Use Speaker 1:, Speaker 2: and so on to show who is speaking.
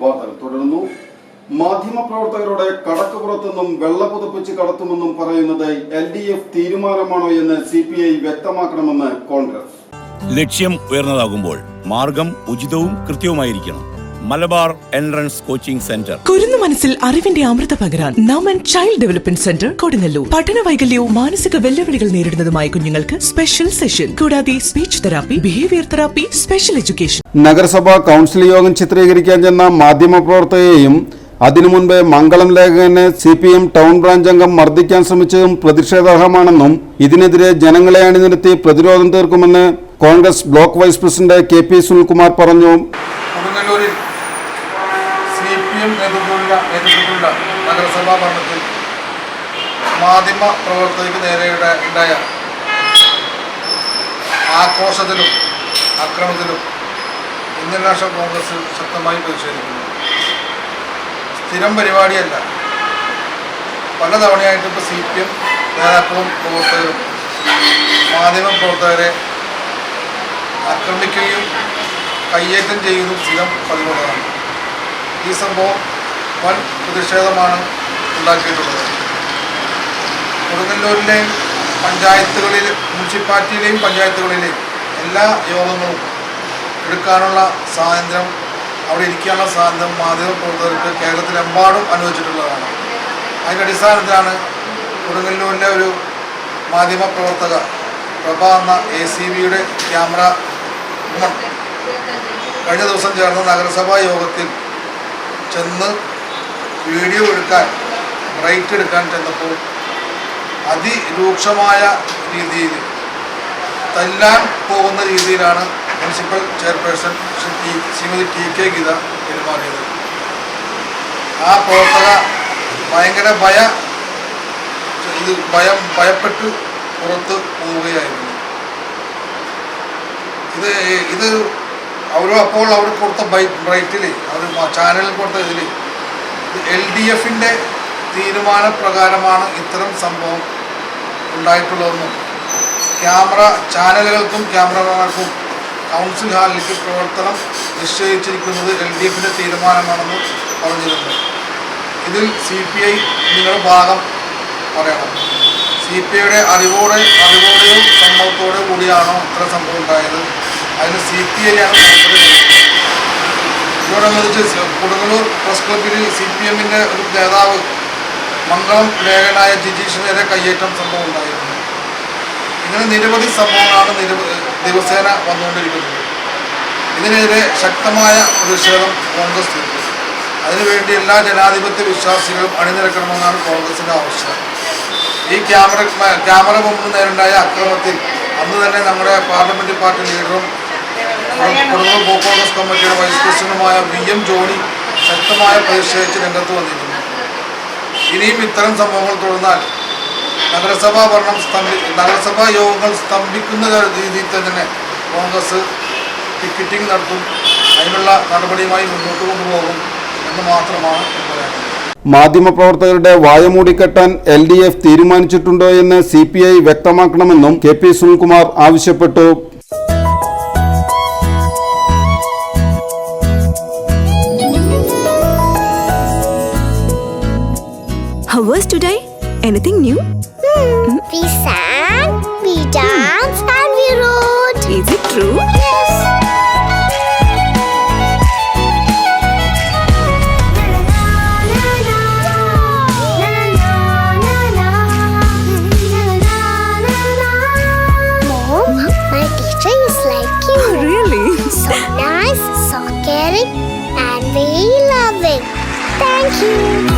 Speaker 1: വാർത്തകൾ തുടരുന്നു. മാധ്യമപ്രവർത്തകരോട് കടക്കുപുറത്തുനിന്നും വെള്ള പുതപ്പിച്ച് കടത്തുമെന്നും പറയുന്നത് എൽ ഡി എഫ് തീരുമാനമാണോ എന്ന് സി പി ഐ വ്യക്തമാക്കണമെന്ന് കോൺഗ്രസ്.
Speaker 2: ലക്ഷ്യം ഉയർന്നതാകുമ്പോൾ മാർഗം ഉചിതവും കൃത്യവുമായിരിക്കണം. Malabar entrance coaching centre.
Speaker 3: കുരുന്നു മനസ്സിൽ അറിവിന്റെ അമൃത പകരാൻ Naman child development centre Kodungallur. പഠന വൈകല്യവും മാനസിക വെല്ലുവിളികൾ നേരിടുന്നതുമായ കുഞ്ഞുങ്ങൾക്ക് സ്പെഷ്യൽ സെഷൻ കൂടാതെ speech therapy behaviour therapy special education
Speaker 1: നഗരസഭാ കൗൺസിൽ യോഗം ചിത്രീകരിക്കാൻ ചെന്ന മാധ്യമപ്രവർത്തകയെയും അതിനു മുൻപ് Mangalam ലേഖകനെ C P M town branch അംഗം മർദ്ദിക്കാൻ ശ്രമിച്ചതും പ്രതിഷേധാർഹമാണെന്നും ഇതിനെതിരെ ജനങ്ങളെ അണിനിരത്തി പ്രതിരോധം തീർക്കുമെന്ന് Congress block vice president K P Sunilkumar പറഞ്ഞു.
Speaker 4: കൊടുങ്ങല്ലൂരിൽ എം നേതൃത്വത്തിലുള്ള നേതൃത്വത്തിലുള്ള നഗരസഭാ ഭരണത്തിൽ മാധ്യമ പ്രവർത്തകർക്ക് നേരെയുടെ ഉണ്ടായ ആക്രോശത്തിലും അക്രമത്തിലും ഇന്ത്യൻ നാഷണൽ കോൺഗ്രസ് ശക്തമായി പ്രതിഷേധിക്കുന്നു. സ്ഥിരം പരിപാടിയല്ല. പലതവണയായിട്ട് ഇപ്പോൾ സി പി എം നേതാക്കളും പ്രവർത്തകരും മാധ്യമ പ്രവർത്തകരെ ആക്രമിക്കുകയും കയ്യേറ്റം ചെയ്യുന്നതും സ്ഥിരം പതിവുള്ളതാണ്. ഈ സംഭവം വൻ പ്രതിഷേധമാണ് ഉണ്ടാക്കിയിട്ടുള്ളത്. കൊടുങ്ങല്ലൂരിലെയും പഞ്ചായത്തുകളിൽ മുനിസിപ്പാലിറ്റിയിലെയും പഞ്ചായത്തുകളിലെയും എല്ലാ യോഗങ്ങളും എടുക്കാനുള്ള സ്വാതന്ത്ര്യം അവിടെ ഇരിക്കാനുള്ള സ്വാതന്ത്ര്യം മാധ്യമ പ്രവർത്തകർക്ക് കേരളത്തിലെമ്പാടും അനുവദിച്ചിട്ടുള്ളതാണ്. അതിന്റെ അടിസ്ഥാനത്തിലാണ് കൊടുങ്ങല്ലൂരിലെ ഒരു മാധ്യമ പ്രവർത്തക പ്രഭ എന്ന എ സി ബിയുടെ ക്യാമറ കഴിഞ്ഞ ദിവസം ചേർന്ന നഗരസഭാ യോഗത്തിൽ ചെന്ന് വീഡിയോ എടുക്കാൻ റൈറ്റ് എടുക്കാൻ ചെന്നപ്പോൾ അതിരൂക്ഷമായ രീതിയിൽ തല്ലാൻ പോകുന്ന രീതിയിലാണ് municipal chairperson T- Shrimati T K Geetha പെരുമാറിയത്. ആ പ്രവർത്തക ഭയങ്കര ഭയ ഇത് ഭയം ഭയപ്പെട്ട് പുറത്ത് പോവുകയായിരുന്നു. ഇത് ഇത് അവർ അപ്പോൾ അവർ കൊടുത്ത ബൈ ബ്രൈറ്റിൽ അവർ ചാനലിൽ കൊടുത്ത ഇതിൽ എൽ ഡി എഫിന്റെ തീരുമാനപ്രകാരമാണ് ഇത്തരം സംഭവം ഉണ്ടായിട്ടുള്ളതെന്നും ക്യാമറ ചാനലുകൾക്കും ക്യാമറമാർക്കും കൗൺസിൽ ഹാളിലേക്ക് പ്രവർത്തനം നിശ്ചയിച്ചിരിക്കുന്നത് എൽ ഡി എഫിന്റെ തീരുമാനമാണെന്ന് പറഞ്ഞിരുന്നു ഇതിൽ സി പി ഐ നിങ്ങളുടെ ഭാഗം പറയണം. സി പി ഐയുടെ അറിവോടെ അറിവോടെയും സമ്മതത്തോടെ കൂടിയാണോ ഇത്ര സംഭവം ഉണ്ടായത്? അതിന് സി പി ഐ ആണ് മറുപടി നൽകുന്നത്. ഇതോടനുബന്ധിച്ച് കൊടുങ്ങല്ലൂർ പ്രസ് ക്ലബിൽ സി പി എമ്മിന്റെ ഒരു നേതാവ് മംഗളം ലേഖനായ ജിജീഷ് നേരെ കയ്യേറ്റം സംഭവം ഉണ്ടായിരുന്നു. ഇങ്ങനെ നിരവധി സംഭവങ്ങളാണ് ദിവസേന വന്നുകൊണ്ടിരിക്കുന്നത്. ഇതിനെതിരെ ശക്തമായ പ്രതിഷേധം കോൺഗ്രസ് അതിനുവേണ്ടി എല്ലാ ജനാധിപത്യ വിശ്വാസികളും അണിനിരക്കണമെന്നാണ് കോൺഗ്രസിന്റെ ആവശ്യം. ഈ ക്യാമറ ക്യാമറ മുമ്പ് നേരിണ്ടായ അക്രമത്തിൽ അന്ന് തന്നെ നമ്മുടെ പാർലമെന്റ് പാർട്ടി ലീഡറും ബ്ലോക്ക് കോൺഗ്രസ് കമ്മിറ്റിയുടെ വൈസ് പ്രസിഡന്റുമായ വി എം ജോണി ശക്തമായ പ്രതിഷേധിച്ച് രംഗത്ത് വന്നിരുന്നു. ഇനിയും ഇത്തരം സംഭവങ്ങൾ തുടർന്നാൽ നഗരസഭാ ഭരണം സ്തംഭി നഗരസഭാ യോഗങ്ങൾ സ്തംഭിക്കുന്ന രീതിയിൽ തന്നെ കോൺഗ്രസ് ടിക്കറ്റിംഗ് നടത്തും അതിനുള്ള നടപടിയുമായി മുന്നോട്ട് കൊണ്ടുപോകും എന്ന് മാത്രമാണ് പറയാനുള്ളത്
Speaker 1: മാധ്യമപ്രവർത്തകരുടെ വായമൂടിക്കെട്ടാൻ എൽ ഡി എഫ് തീരുമാനിച്ചിട്ടുണ്ടോ എന്ന് സി പി ഐ വ്യക്തമാക്കണമെന്നും കെ പി സുനിൽകുമാർ ആവശ്യപ്പെട്ടു.
Speaker 5: How was today? Anything new? Hmm.
Speaker 6: We sang, we danced, and we wrote.
Speaker 5: Is it true?
Speaker 6: Yes. Mom, my teacher is like you.
Speaker 5: Oh, really?
Speaker 6: So nice, so caring, and very loving. Thank you.